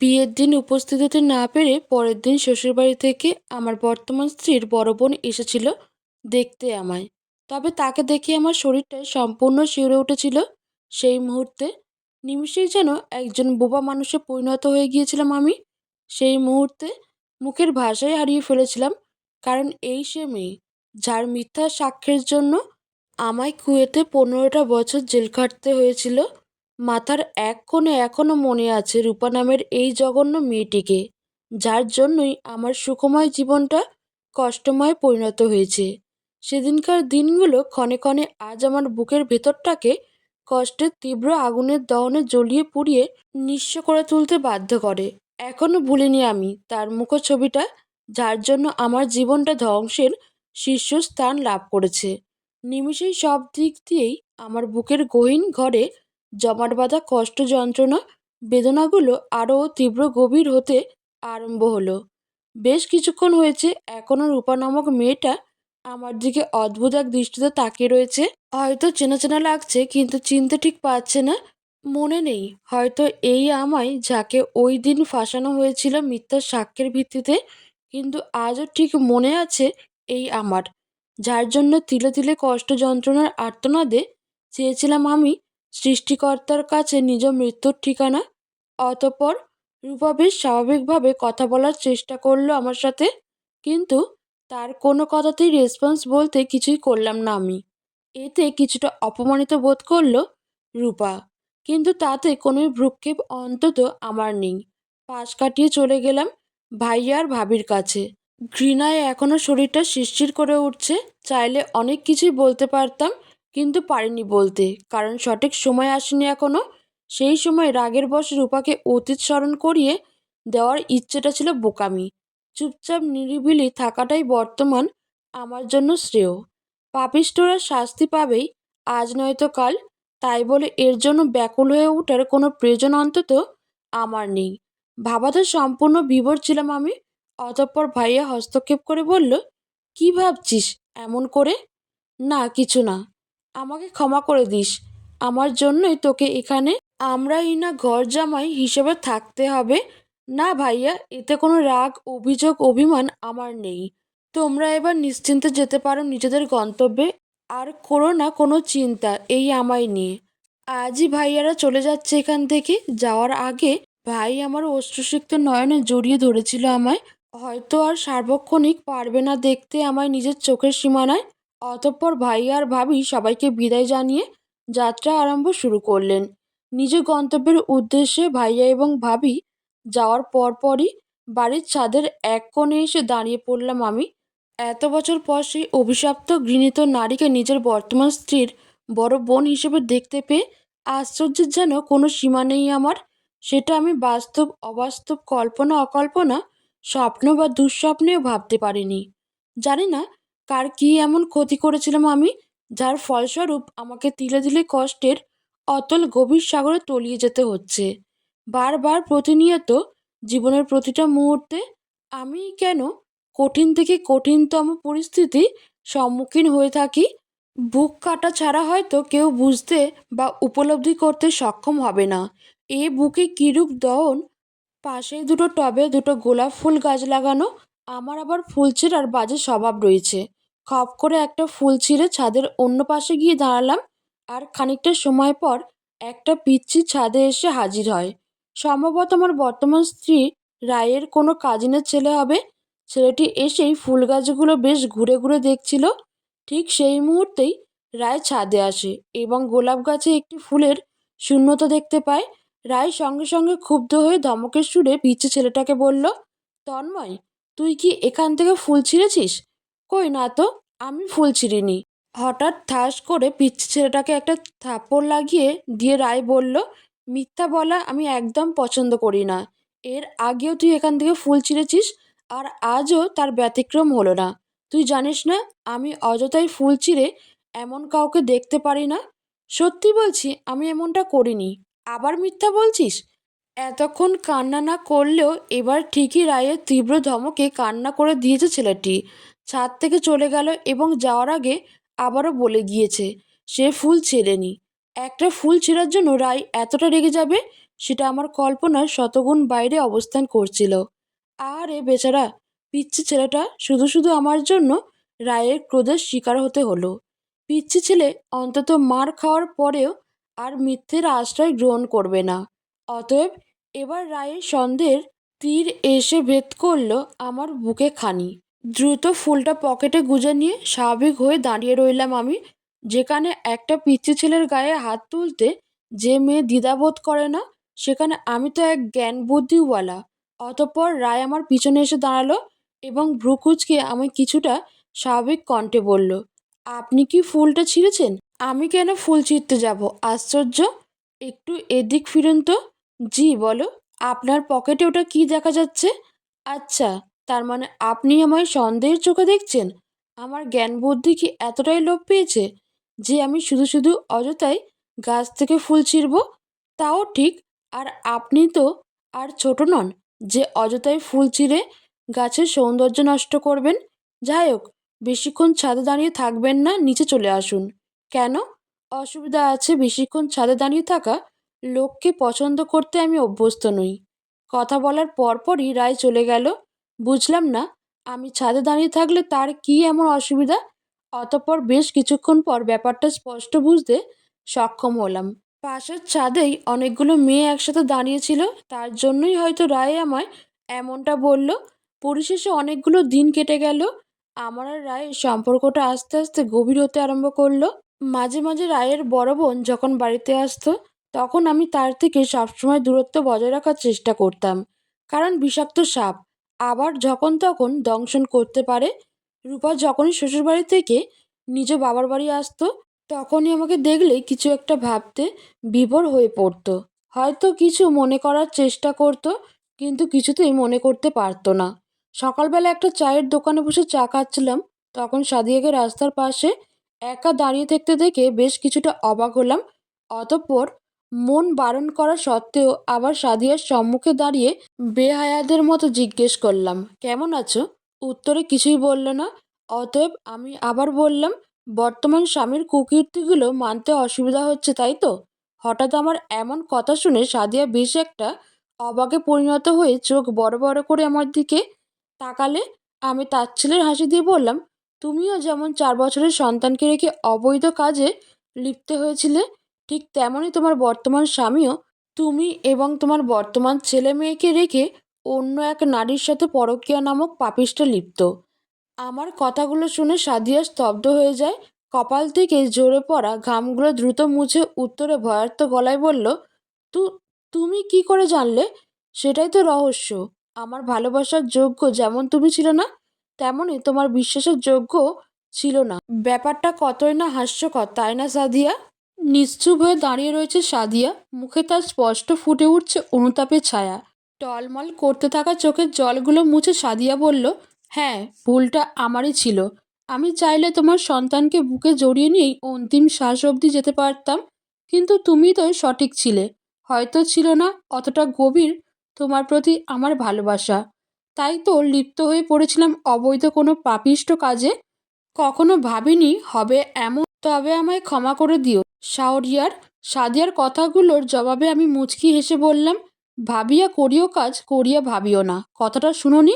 বিয়ের দিন উপস্থিত হতে না পেরে পরের দিন শ্বশুরবাড়ি থেকে আমার বর্তমান স্ত্রীর বড় বোন এসেছিল দেখতে আমায়। তবে তাকে দেখে আমার শরীরটা সম্পূর্ণ শিউরে উঠেছিল। সেই মুহূর্তে নিমিষেই যেন একজন বোবা মানুষে পরিণত হয়ে গিয়েছিলাম আমি। সেই মুহূর্তে মুখের ভাষাই হারিয়ে ফেলেছিলাম, কারণ এই সে মেয়ে, যার মিথ্যা সাক্ষ্যের জন্য আমায় কুয়েতে পনেরোটা বছর জেল খাটতে হয়েছিল। মাথার এক কোণে এখনও মনে আছে রূপা নামের এই জঘন্য মেয়েটিকে, যার জন্যই আমার সুখময় জীবনটা কষ্টময় পরিণত হয়েছে। সেদিনকার দিনগুলো ক্ষণে ক্ষণে আজ আমার বুকের ভেতরটাকে কষ্টের তীব্র আগুনের দহনে জ্বলিয়ে পুড়িয়ে নিঃস্ব করে তুলতে বাধ্য করে। এখনও ভুলিনি আমি তার মুখছবিটা, যার জন্য আমার জীবনটা ধ্বংসের শীর্ষস্থান লাভ করেছে। নিমিষেই সব দিক দিয়েই আমার বুকের গহীন ঘরে জমাট বাঁধা কষ্ট যন্ত্রণা বেদনাগুলো আরও তীব্র গভীর হতে আরম্ভ হলো। বেশ কিছুক্ষণ হয়েছে এখনও রূপা নামক মেয়েটা আমার দিকে অদ্ভুত এক দৃষ্টিতে তাকিয়ে রয়েছে। হয়তো চেনা চেনা লাগছে, কিন্তু চিনতে ঠিক পাচ্ছে না, মনে নেই। হয়তো এই আমায় যাকে ওই দিন ফাঁসানো হয়েছিল মিথ্যা সাক্ষ্যের ভিত্তিতে, কিন্তু আজও ঠিক মনে আছে এই আমার। যার জন্য তিলে তিলে কষ্ট যন্ত্রণার আর্তনাদে চেয়েছিলাম আমি সৃষ্টিকর্তার কাছে নিজ মৃত্যুর ঠিকানা, অতপর রূপা বেশ স্বাভাবিকভাবে কথা বলার চেষ্টা করল আমার সাথে, কিন্তু তার কোনো কথাতেই রেসপন্স বলতে কিছুই করলাম না আমি। এতে কিছুটা অপমানিত বোধ করল রূপা, কিন্তু তাতে কোনো ভ্রুক্ষেপ অন্তত আমার নেই। পাশ কাটিয়ে চলে গেলাম ভাইয়া আর ভাবির কাছে। ঘৃণায় এখনও শরীরটা শিরশির করে উঠছে, চাইলে অনেক কিছুই বলতে পারতাম কিন্তু পারিনি বলতে। কারণ সঠিক সময় আসেনি এখনও সেই সময় রাগের বশে রূপাকে অতীত স্মরণ করিয়ে দেওয়ার ইচ্ছেটা ছিল বোকামি। চুপচাপ নিরিবিলি থাকাটাই বর্তমান আমার জন্য শ্রেয়। পাপিষ্টরা শাস্তি পাবেই, আজ নয়তো কাল। তাই বলে এর জন্য ব্যাকুল হয়ে ওঠার কোনো প্রয়োজন অন্তত আমার নেই। ভাবাতে সম্পূর্ণ বিভোর ছিলাম আমি। অতঃপর ভাইয়া হস্তক্ষেপ করে বলল, কি ভাবছিস? এমন করে? না, কিছু না। আমাকে ক্ষমা করে দিস। আমার জন্যই তোকে এখানে আমরাই না ঘর জামাই হিসেবে থাকতে হবে। না ভাইয়া, এতে কোনো রাগ, অভিযোগ, অভিমান আমার নেই। তোমরা এবার নিশ্চিন্তে যেতে পারো নিজেদের গন্তব্যে। আর করো না কোনো চিন্তা, এই আমায় নিয়ে। আজই ভাইয়ারা চলে যাচ্ছে এখান থেকে। যাওয়ার আগে ভাই আমার অশ্রুসিক্ত নয়নে জড়িয়ে ধরেছিল আমায়। হয়তো আর সার্বক্ষণিক পারবে না দেখতে আমায় নিজের চোখের সীমানায়। অতঃপর ভাই আর ভাবি সবাইকে বিদায় জানিয়ে যাত্রা আরম্ভ শুরু করলেন। নিজ গন্তব্যের উদ্দেশ্যে ভাইয়া এবং ভাবি যাওয়ার পরপরই বাড়ির ছাদের এক কোণে এসে দাঁড়িয়ে পড়লাম আমি। এত বছর পর সেই অভিশপ্ত ঘৃণিত নারীকে নিজের বর্তমান স্ত্রীর বড় বোন হিসেবে দেখতে পেয়ে আশ্চর্যের যেন কোনো সীমা নেই আমার। সেটা আমি বাস্তব, অবাস্তব কল্পনা অকল্পনা স্বপ্ন বা দুঃস্বপ্নেও ভাবতে পারিনি। জানি না কার কী এমন ক্ষতি করেছিলাম আমি? যার ফলস্বরূপ আমাকে তিলে তিলে কষ্টের অতল গভীর সাগরে তলিয়ে যেতে হচ্ছে। বারবার প্রতিনিয়ত জীবনের প্রতিটা মুহূর্তে আমি কেন কঠিন থেকে কঠিনতম পরিস্থিতি সম্মুখীন হয়ে থাকি? বুক কাটা ছাড়া হয়তো কেউ বুঝতে বা উপলব্ধি করতে সক্ষম হবে না। এ বুকে কিরূপ দহন? পাশেই দুটো টবে দুটো গোলাপ ফুল গাছ লাগানো, আমার আবার ফুল ছিঁড়ার বাজে স্বভাব রয়েছে। খপ করে একটা ফুল ছিঁড়ে ছাদের অন্য পাশে গিয়ে দাঁড়ালাম আর খানিকটা সময় পর একটা পিচ্ছি ছাদে এসে হাজির হয়। সম্ভবত আমার বর্তমান স্ত্রী রায়ের কোনো কাজিনের ছেলে হবে। ছেলেটি এসেই ফুল গাছগুলো বেশ ঘুরে ঘুরে দেখছিল। ঠিক সেই মুহূর্তেই রায় ছাদে আসে এবং গোলাপ গাছে একটি ফুলের শূন্যতা দেখতে পায়। রায় সঙ্গে সঙ্গে ক্ষুব্ধ হয়ে ধমকের সুরে পিচ্ছে ছেলেটাকে বলল, তন্ময়, তুই কি এখান থেকে ফুল ছিঁড়েছিস? কই না তো? আমি ফুল ছিঁড়িনি। হঠাৎ ঠাস করে পিচ্ছি ছেলেটাকে একটা থাপ্পড় লাগিয়ে দিয়ে রায় বলল, মিথ্যা বলা আমি একদম পছন্দ করি না। এর আগেও তুই এখান থেকে ফুল ছিঁড়েছিস আর আজও তার ব্যতিক্রম হলো না। তুই জানিস না, আমি অযথাই ফুল ছিঁড়ে এমন কাউকে দেখতে পারি না? সত্যি বলছি, আমি এমনটা করিনি। আবার মিথ্যা বলছিস? এতক্ষণ কান্না না করলেও এবার ঠিকই রায়ের তীব্র ধমকে কান্না করে দিয়েছে ছেলেটি। ছাদ থেকে চলে গেল এবং যাওয়ার আগে আবারও বলে গিয়েছে, সে ফুল ছেড়েনি। একটা ফুল ছেঁড়ার জন্য রায় এতটা রেগে যাবে? সেটা আমার কল্পনার শতগুণ বাইরে অবস্থান করছিল। আরে বেচারা, পিচ্ছি ছেলেটা শুধু শুধু আমার জন্য রায়ের ক্রোধের শিকার হতে হলো। পিচ্ছি ছেলে অন্তত মার খাওয়ার পরেও আর মিথ্যের আশ্রয় গ্রহণ করবে না। অতএব এবার রায়ের সন্দেহের তীর এসে ভেদ করল আমার বুকে খানি। দ্রুত ফুলটা পকেটে গুজে নিয়ে স্বাভাবিক হয়ে দাঁড়িয়ে রইলাম আমি। যেখানে একটা পিচ্ছি ছেলের গায়ে হাত তুলতে যে মেয়ে দ্বিধাবোধ করে না, সেখানে আমি তো এক জ্ঞান বুদ্ধিওয়ালা অতঃপর রায় আমার পিছনে এসে দাঁড়াল এবং ভ্রুকুচকে আমি কিছুটা স্বাভাবিক কণ্ঠে বলল, আপনি কি ফুলটা ছিঁড়েছেন? আমি কেন ফুল ছিঁড়তে যাব? আশ্চর্য! একটু এদিক ফিরুন তো। জি, বলো। আপনার পকেটে ওটা কি দেখা যাচ্ছে? আচ্ছা তার মানে আপনি আমায় সন্দেহের চোখে দেখছেন? আমার জ্ঞান বুদ্ধি কি এতটাই লোপ পেয়েছে যে আমি শুধু শুধু অযথাই গাছ থেকে ফুল ছিঁড়ব? তাও ঠিক, আর আপনি তো আর ছোট নন যে অযথাই ফুল ছিঁড়ে গাছের সৌন্দর্য নষ্ট করবেন? যাই হোক, বেশিক্ষণ ছাদে দাঁড়িয়ে থাকবেন না, নিচে চলে আসুন। কেন? অসুবিধা আছে বেশিক্ষণ ছাদে দাঁড়িয়ে থাকা লোককে পছন্দ করতে আমি অভ্যস্ত নই। কথা বলার পরপরই রায় চলে গেল বুঝলাম না, আমি ছাদে দাঁড়িয়ে থাকলে তার কি এমন অসুবিধা? অতঃপর বেশ কিছুক্ষণ পর ব্যাপারটা স্পষ্ট বুঝতে সক্ষম হলাম। পাশের ছাদেই অনেকগুলো মেয়ে একসাথে দাঁড়িয়েছিল, তার জন্যই হয়তো রায় আমায় এমনটা বলল। পরিশেষে অনেকগুলো দিন কেটে গেল। আমার আর রায়ের সম্পর্কটা আস্তে আস্তে গভীর হতে আরম্ভ করল। মাঝে মাঝে রায়ের বড় বোন যখন বাড়িতে আসতো, তখন আমি তার থেকে সবসময় দূরত্ব বজায় রাখার চেষ্টা করতাম, কারণ বিষাক্ত সাপ। আবার যখন তখন দংশন করতে পারে। রূপা যখনই শ্বশুরবাড়ি থেকে নিজ বাবার বাড়ি আসতো, তখনই আমাকে দেখলে কিছু একটা ভাবতে বিভোর হয়ে পড়তো। হয়তো কিছু মনে করার চেষ্টা করতো, কিন্তু কিছুতেই মনে করতে পারতো না। সকালবেলা একটা চায়ের দোকানে বসে চা খাচ্ছিলাম, তখন সাদিয়াকে রাস্তার পাশে একা দাঁড়িয়ে থাকতে দেখে বেশ কিছুটা অবাক হলাম। অতঃপর মন বারণ করা সত্ত্বেও আবার সাদিয়ার সম্মুখে দাঁড়িয়ে বেহায়াদের মতো জিজ্ঞেস করলাম, কেমন আছো? উত্তরে কিছুই বলল না। অতএব আমি আবার বললাম, বর্তমান স্বামীর কুকীর্তিগুলো মানতে অসুবিধা হচ্ছে, তাই তো? হঠাৎ আমার এমন কথা শুনে সাদিয়া বেশ একটা অবাকে পরিণত হয়ে চোখ বড় বড় করে আমার দিকে তাকালে আমি তাচ্ছিলের হাসি দিয়ে বললাম, তুমিও যেমন চার বছরের সন্তানকে রেখে অবৈধ কাজে লিপ্ত হয়েছিলে ঠিক তেমনই তোমার বর্তমান স্বামীও তুমি এবং তোমার বর্তমান ছেলে মেয়েকে রেখে অন্য এক নারীর সাথে পরকীয়া নামক পাপিষ্ঠে লিপ্ত। আমার কথাগুলো শুনে সাদিয়া স্তব্ধ হয়ে যায়। কপাল থেকে জোরে পড়া ঘামগুলো দ্রুত মুছে উত্তরে ভয়ার্থ গলায় বলল, তু, তুমি কি করে জানলে? সেটাই তো রহস্য। আমার ভালোবাসার যোগ্য যেমন তুমি ছিল না, তেমনই তোমার বিশ্বাসের যোগ্য ছিল না। ব্যাপারটা কতই না হাস্যকর, তাই না সাদিয়া? নিশ্চুপ হয়ে দাঁড়িয়ে রয়েছে সাদিয়া। মুখে তার স্পষ্ট ফুটে উঠছে অনুতাপের ছায়া। টলমল করতে থাকা চোখের জলগুলো মুছে সাদিয়া বলল হ্যাঁ ভুলটা আমারই ছিল। আমি চাইলে তোমার সন্তানকে বুকে জড়িয়ে নিয়েই অন্তিম শ্বাস অবধি যেতে পারতাম, কিন্তু তুমি তো সঠিক ছিলে। হয়তো ছিল না, অতটা গভীর, তোমার প্রতি আমার ভালোবাসা। তাই তো লিপ্ত হয়ে পড়েছিলাম অবৈধ কোনো পাপিষ্ট কাজে। কখনো ভাবিনি হবে এমন। তবে আমায় ক্ষমা করে দিও। শাওরিয়ার, সাদিয়ার কথাগুলোর জবাবে আমি মুচকি হেসে বললাম, ভাবিয়া করিও কাজ, করিয়া ভাবিও না। কথাটা শুনোনি?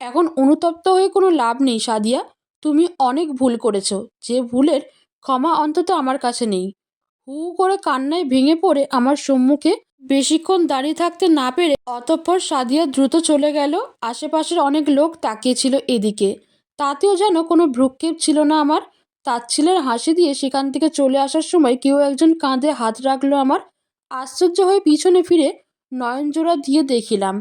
এখন অনুতপ্ত হয়ে কোনো লাভ নেই, সাদিয়া। তুমি অনেক ভুল করেছ। যে ভুলের ক্ষমা অন্তত আমার কাছে নেই। হু করে কান্নায় ভেঙে পড়ে আমার সম্মুখে বেশিক্ষণ দাঁড়িয়ে থাকতে না পেরে অতঃপর সাদিয়া দ্রুত চলে গেল। আশেপাশের অনেক লোক তাকিয়েছিল এদিকে। তাতেও যেন কোনো ভ্রুক্ষেপ ছিল না আমার। তাচ্ছিলের হাসি দিয়ে সেখান থেকে চলে আসার সময় কেউ একজন কাঁধে হাত রাখল আমার। আশ্চর্য হয়ে পিছনে ফিরে নয়নজোড়া দিয়ে দেখিলাম,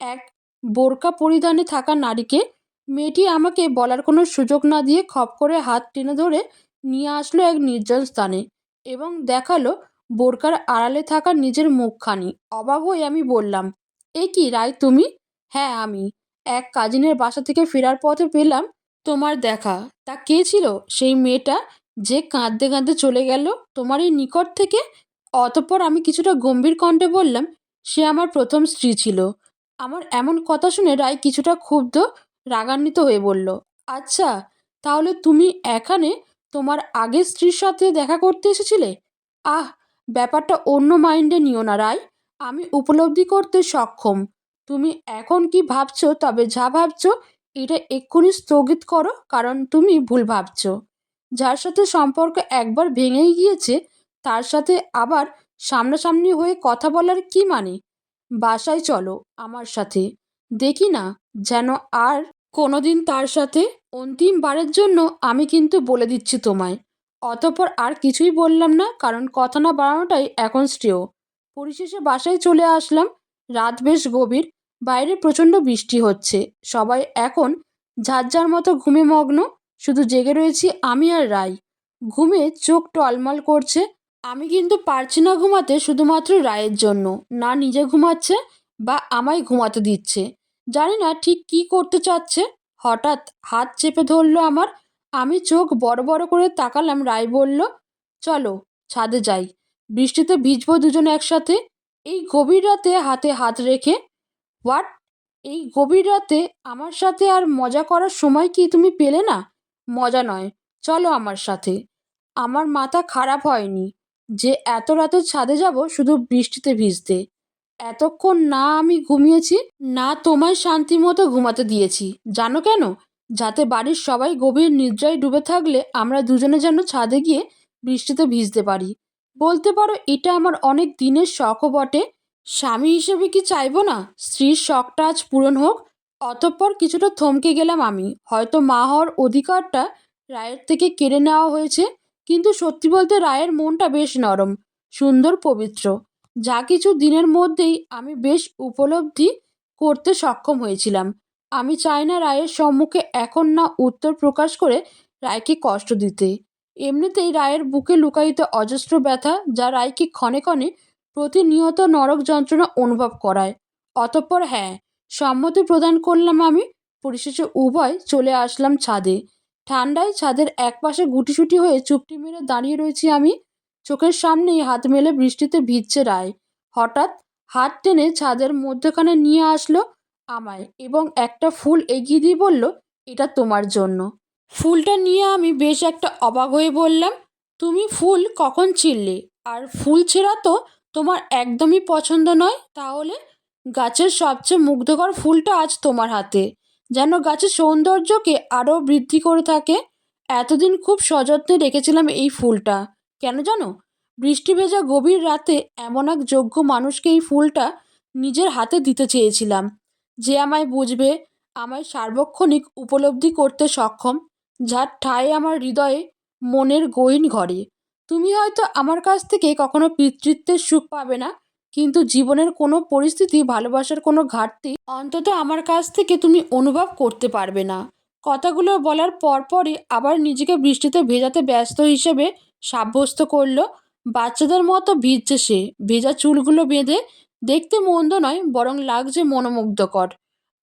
এক বোরকা পরিধানে থাকা নারীকে। মেয়েটি আমাকে বলার কোনো সুযোগ না দিয়ে খপ করে হাত টেনে ধরে নিয়ে আসলো এক নির্জন স্থানে এবং দেখাল বোরকার আড়ালে থাকা নিজের মুখখানি। অবাক হয়ে আমি বললাম, এ কি রায় তুমি? হ্যাঁ আমি। এক কাজিনের বাসা থেকে ফেরার পথে পেলাম তোমার দেখা। তা কে ছিল? সেই মেয়েটা যে কাঁদতে কাঁদতে চলে গেল? তোমার এই নিকট থেকে? অতঃপর আমি কিছুটা গম্ভীর কণ্ঠে বললাম, সে আমার প্রথম স্ত্রী ছিল। আমার এমন কথা শুনে রায় কিছুটা ক্ষুব্ধ, রাগান্বিত হয়ে বলল আচ্ছা তাহলে তুমি এখানে তোমার আগের স্ত্রীর সাথে দেখা করতে এসেছিলে? আহ, ব্যাপারটা অন্য মাইন্ডে নিও না রায়। আমি উপলব্ধি করতে সক্ষম। তুমি এখন কি ভাবছ, তবে যা ভাবছ এটা এক্ষুনি স্থগিত করো, কারণ তুমি ভুল ভাবছ। যার সাথে সম্পর্ক একবার ভেঙেই গিয়েছে, তার সাথে আবার সামনাসামনি হয়ে কথা বলার কি মানে? বাসায় চলো আমার সাথে। দেখি না যেন আর কোনোদিন তার সাথে অন্তিমবারের জন্য আমি কিন্তু বলে দিচ্ছি তোমায়। অতপর আর কিছুই বললাম না, কারণ কথা না বাড়ানোটাই এখন শ্রেয়। পরিশেষে বাসায় চলে আসলাম। রাত বেশ গভীর। বাইরে প্রচণ্ড বৃষ্টি হচ্ছে। সবাই এখন যার মতো ঘুমে মগ্ন, শুধু জেগে রয়েছি আমি আর রাই। ঘুমে চোখ টলমল করছে, আমি কিন্তু পারছি না ঘুমাতে শুধুমাত্র রায়ের জন্য। না নিজে ঘুমাচ্ছে বা আমায় ঘুমাতে দিচ্ছে। জানি না ঠিক কী করতে চাচ্ছে। হঠাৎ হাত চেপে ধরলো আমার, আমি চোখ বড় বড় করে তাকালাম, রায় বলল, চলো, ছাদে যাই। বৃষ্টিতে ভিজবো দুজন একসাথে। এই গভীর রাতে হাতে হাত রেখে হোয়াট এই গভীর রাতে আমার সাথে আর মজা করার সময় কি তুমি পেলে না? মজা নয়, চলো আমার সাথে। আমার মাথা খারাপ হয়নি যে এত রাতে ছাদে যাব শুধু বৃষ্টিতে ভিজতে। এতক্ষণ না আমি ঘুমিয়েছি, না তোমায় শান্তি মতো ঘুমাতে দিয়েছি। জানো কেন? যাতে বাড়ির সবাই গভীর নিদ্রায় ডুবে থাকলে আমরা দুজনে যেন ছাদে গিয়ে বৃষ্টিতে ভিজতে পারি। বলতে পারো এটা আমার অনেক দিনের শখও বটে। স্বামী হিসেবে কি চাইব না? স্ত্রীর শখটা আজ পূরণ হোক, অতঃপর কিছুটা থমকে গেলাম আমি। হয়তো মা হওয়ার অধিকারটা রায়ের থেকে কেড়ে নেওয়া হয়েছে, কিন্তু সত্যি বলতে রায়ের মনটা বেশ নরম, সুন্দর, পবিত্র। যা কিছু দিনের মধ্যেই আমি বেশ উপলব্ধি করতে সক্ষম হয়েছিলাম। আমি চাই না রায়ের সম্মুখে এখন না উত্তর প্রকাশ করে রায়কে কষ্ট দিতে। এমনিতেই রায়ের বুকে লুকায়িত অজস্র ব্যথা, যা রায়কে ক্ষণে ক্ষণে প্রতিনিয়ত নরক যন্ত্রণা অনুভব করায়। অতঃপর হ্যাঁ সম্মতি প্রদান করলাম আমি, পরিশেষে উভয় চলে আসলাম ছাদে। ঠান্ডায় ছাদের একপাশে গুটিসুটি হয়ে চুপটি মেরে দাঁড়িয়ে রয়েছি আমি। চোখের সামনেই হাত মেলে বৃষ্টিতে ভিজছে রায়। হঠাৎ হাত টেনে ছাদের মধ্যখানে নিয়ে আসলো আমায় এবং একটা ফুল এগিয়ে দিয়ে বলল, এটা তোমার জন্য। ফুলটা নিয়ে আমি বেশ একটা অবাক হয়ে বললাম, তুমি ফুল কখন ছিঁড়লে আর ফুল ছেঁড়া তো তোমার একদমই পছন্দ নয়? তাহলে গাছের সবচেয়ে মুগ্ধকর ফুলটা আজ তোমার হাতে। যেন গাছের সৌন্দর্যকে আরও বৃদ্ধি করে থাকে। এতদিন খুব সযত্নে রেখেছিলাম এই ফুলটা। কেন জানো? বৃষ্টি ভেজা গভীর রাতে এমন এক যোগ্য মানুষকে এই ফুলটা নিজের হাতে দিতে চেয়েছিলাম। যে আমায় বুঝবে, আমায় সার্বক্ষণিক উপলব্ধি করতে সক্ষম, যার ঠাঁই আমার হৃদয়ে মনের গহীন ঘরে। তুমি হয়তো আমার কাছ থেকে কখনো পিতৃত্বের সুখ পাবে না, কিন্তু জীবনের কোনো পরিস্থিতি, ভালোবাসার কোনো ঘাটতি অন্তত আমার কাছ থেকে তুমি অনুভব করতে পারবে না। কথাগুলো বলার পরপরই আবার নিজেকে বৃষ্টিতে ভেজাতে ব্যস্ত হিসেবে সাব্যস্ত করল, বাচ্চাদের মতো ভিজছে সে। ভেজা চুলগুলো বেঁধে দেখতে মন্দ নয়, বরং লাগছে মনোমুগ্ধকর।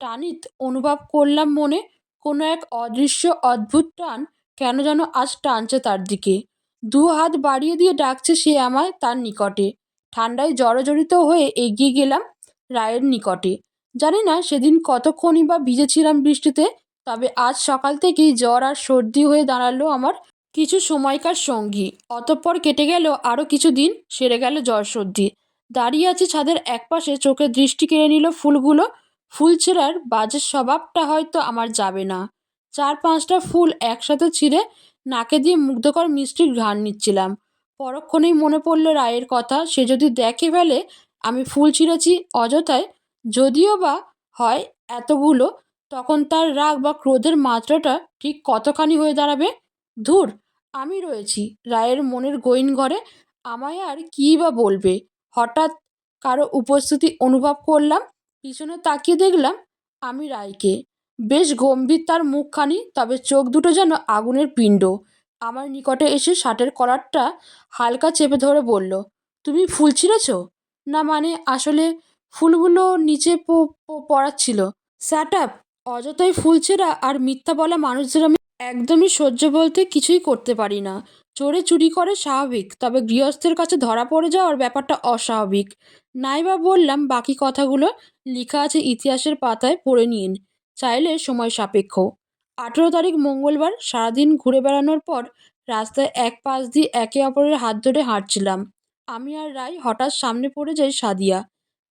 টানিত অনুভব করলাম মনে, কোনো এক অদৃশ্য, অদ্ভুত টান কেন যেন আজ টানছে তার দিকে। দু হাত বাড়িয়ে দিয়ে ডাকছে সে আমায় তার নিকটে। ঠান্ডায় জড়জড়িত হয়ে এগিয়ে গেলাম রায়ের নিকটে। জানি না সেদিন কতক্ষণই বা ভিজেছিলাম বৃষ্টিতে, তবে আজ সকাল থেকেই জ্বর আর সর্দি হয়ে দাঁড়াল আমার কিছু সময়কার সঙ্গী। অতঃপর কেটে গেল আরও কিছু দিন, সেরে গেল জ্বর সর্দি। দাঁড়িয়ে আছে ছাদের একপাশে চোখের দৃষ্টি কেড়ে নিল ফুলগুলো। ফুল ছেঁড়ার বাজে স্বভাবটা হয়তো আমার যাবে না। চার পাঁচটা ফুল একসাথে ছিঁড়ে নাকে দিয়ে মুগ্ধকর মিষ্টির ঘ্রাণ নিচ্ছিলাম। পরক্ষণেই মনে পড়ল রায়ের কথা, সে যদি দেখে ফেলে, আমি ফুল ছিঁড়েছি। অযথায় যদিও বা হয় এতগুলো, তখন তার রাগ বা ক্রোধের মাত্রাটা ঠিক কতখানি হয়ে দাঁড়াবে? ধুর, আমি রয়েছি। রায়ের মনের গহীন ঘরে আমায় আর কী বা বলবে? হঠাৎ কারও উপস্থিতি অনুভব করলাম, পিছনে তাকিয়ে দেখলাম আমি রায়কে। বেশ গম্ভীর তার মুখখানি, তবে চোখ দুটো যেন আগুনের পিণ্ড। আমার নিকটে এসে শার্টের কলারটা হালকা চেপে ধরে বলল, তুমি ফুল ছিঁড়েছ? না মানে আসলে ফুলগুলো নিচে পড়াচ্ছিল। স্যাট আপ, অযথাই ফুল ছেঁড়া আর মিথ্যা বলা মানুষদের আমি একদমই সহ্য বলতে কিছুই করতে পারি না। চোরে চুরি করে স্বাভাবিক, তবে গৃহস্থের কাছে ধরা পড়ে যাওয়ার ব্যাপারটা অস্বাভাবিক। নাইবা বললাম, বাকি কথাগুলো লেখা আছে ইতিহাসের পাতায় পড়ে নিন। চাইলে সময় সাপেক্ষ। আঠেরো তারিখ মঙ্গলবার সারাদিন ঘুরে বেড়ানোর পর রাস্তায় এক পাশ দিয়ে একে অপরের হাত ধরে হাঁটছিলাম। আমি আর রাই হঠাৎ সামনে পড়ে যাই সাদিয়া।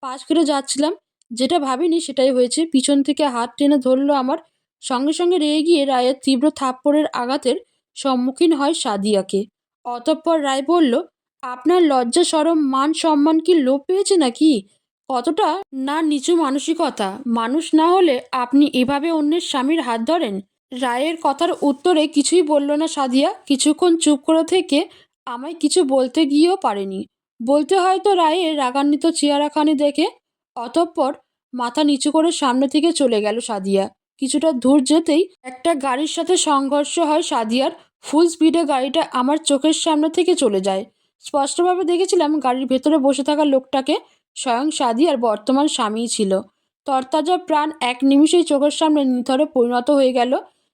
পাশ করে যাচ্ছিলাম। যেটা ভাবিনি সেটাই হয়েছে। পিছন থেকে হাত টেনে ধরলো আমার। সঙ্গে সঙ্গে রেগে গিয়ে রায়ের তীব্র থাপ্পড়ের আঘাতের সম্মুখীন হয় সাদিয়াকে। অতঃপর রায় বলল, আপনার লজ্জা, সরম মান সম্মান কি লোপ পেয়েছে নাকি? কতটা না নিচু মানসিকতা। মানুষ না হলে আপনি এভাবে অন্যের স্বামীর হাত ধরেন? রায়ের কথার উত্তরে কিছুই বলল না সাদিয়া। কিছুক্ষণ চুপ করে থেকে আমায় কিছু বলতে গিয়েও পারেনি। বলতে হয়তো রায়ের রাগান্বিত চেহারাখানি দেখে, অতঃপর মাথা নিচু করে সামনে থেকে চলে গেল সাদিয়া। কিছুটা দূর যেতেই একটা গাড়ির সাথে সংঘর্ষ হয় সাদিয়ার। ফুল স্পিডে গাড়িটা আমার চোখের সামনে থেকে চলে যায়। স্পষ্টভাবে দেখেছিলাম গাড়ির ভেতরে বসে থাকা লোকটাকে স্বয়ং সাদিয়ার বর্তমান স্বামীই ছিল। তরতাজা প্রাণ এক নিমিষেই চোখের সামনে নিথরে পরিণত হয়ে গেল।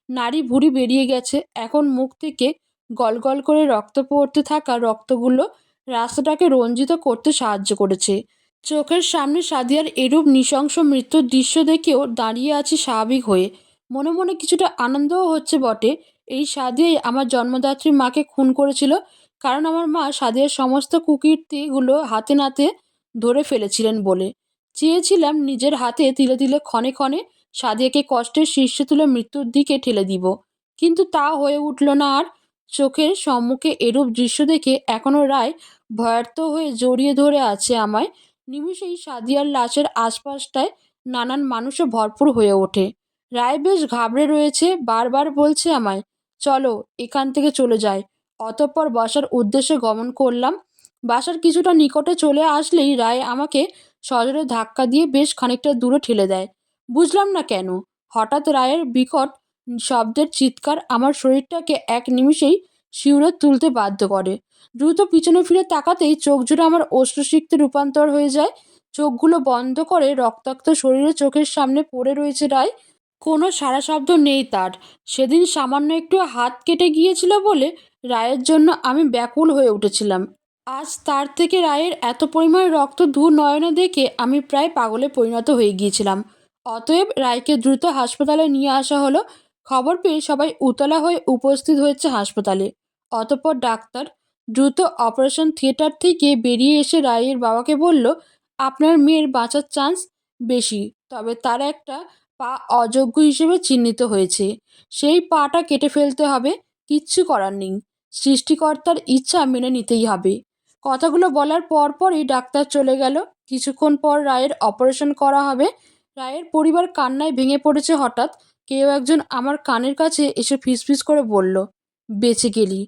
নারী ভুঁড়ি বেরিয়ে গেছে। এখন মুখ থেকে গলগল করে রক্ত পড়তে থাকা রক্তগুলো রাস্তাটাকে রঞ্জিত করতে সাহায্য করেছে। চোখের সামনে সাদিয়ার এরূপ নৃশংস মৃত্যুর দৃশ্য দেখেও দাঁড়িয়ে আছি স্বাভাবিক হয়ে। মনে মনে কিছুটা আনন্দও হচ্ছে বটে। এই সাদিয়াই আমার জন্মদাত্রী মাকে খুন করেছিল। কারণ আমার মা সাদিয়ার সমস্ত কুকীর্তিগুলো হাতে নাতে ধরে ফেলেছিলেন বলে। চেয়েছিলাম নিজের হাতে তিলে তিলে ক্ষণে ক্ষণে সাদিয়াকে কষ্টের শীর্ষে তুলে মৃত্যুর দিকে ঠেলে দিব। কিন্তু তা হয়ে উঠল না আর চোখের সম্মুখে এরূপ দৃশ্য দেখে এখনও রায় ভয়ার্থ হয়ে জড়িয়ে ধরে আছে আমায়। নিমিষেই সাদিয়ার লাশের আশপাশটায় নানান মানুষও ভরপুর হয়ে ওঠে। রায় বেশ ঘাবড়ে রয়েছে, বারবার বলছে আমায়, চলো, এখান থেকে চলে যায় অতঃপর বসার উদ্দেশ্যে গমন করলাম বাসার কিছুটা নিকটে চলে আসলেই রায় আমাকে সজোরে ধাক্কা দিয়ে বেশ খানিকটা দূরে ঠেলে দেয়। বুঝলাম না কেন, হঠাৎ রায়ের বিকট শব্দের চিৎকার আমার শরীরটাকে এক নিমিষেই শিউরে তুলতে বাধ্য করে। দ্রুত পিছনে ফিরে তাকাতেই চোখ জুড়ে আমার অশ্রুসিক্তে রূপান্তর হয়ে যায়। চোখগুলো বন্ধ করে রক্তাক্ত শরীরে চোখের সামনে পড়ে রয়েছে রায়। কোনো সারা শব্দ নেই তার। সেদিন সামান্য একটু হাত কেটে গিয়েছিল বলে রায়ের জন্য আমি ব্যাকুল হয়ে উঠেছিলাম। আজ তার থেকে রায়ের এত পরিমাণ রক্ত দু নয়নে দেখে আমি প্রায় পাগলে পরিণত হয়ে গিয়েছিলাম। অতএব রায়কে দ্রুত হাসপাতালে নিয়ে আসা হলো। খবর পেয়ে সবাই উতলা হয়ে উপস্থিত হয়েছে হাসপাতালে। অতপর ডাক্তার দ্রুত অপারেশন থিয়েটার থেকে বেরিয়ে এসে রায়ের বাবাকে বলল, আপনার মেয়ের বাঁচার চান্স বেশি, তবে তার একটা পা অযোগ্য হিসেবে চিহ্নিত হয়েছে। সেই পাটা কেটে ফেলতে হবে, কিচ্ছু করার নেই। সৃষ্টিকর্তার ইচ্ছা মেনে নিতেই হবে। কথাগুলো বলার পরপরই ডাক্তার চলে গেল। কিছুক্ষণ পর রায়ের অপারেশন করা হবে। রায়ের পরিবার কান্নায় ভেঙে পড়েছে হঠাৎ। কেউ একজন আমার কানের কাছে এসে ফিসফিস করে বলল, বেঁচে গেলি।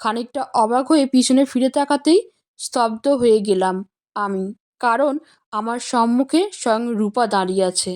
খানিকটা অবাক হয়ে পিছনে ফিরে তাকাতেই স্তব্ধ হয়ে গেলাম আমি, কারণ আমার সম্মুখে স্বয়ং রূপা দাঁড়িয়ে আছে।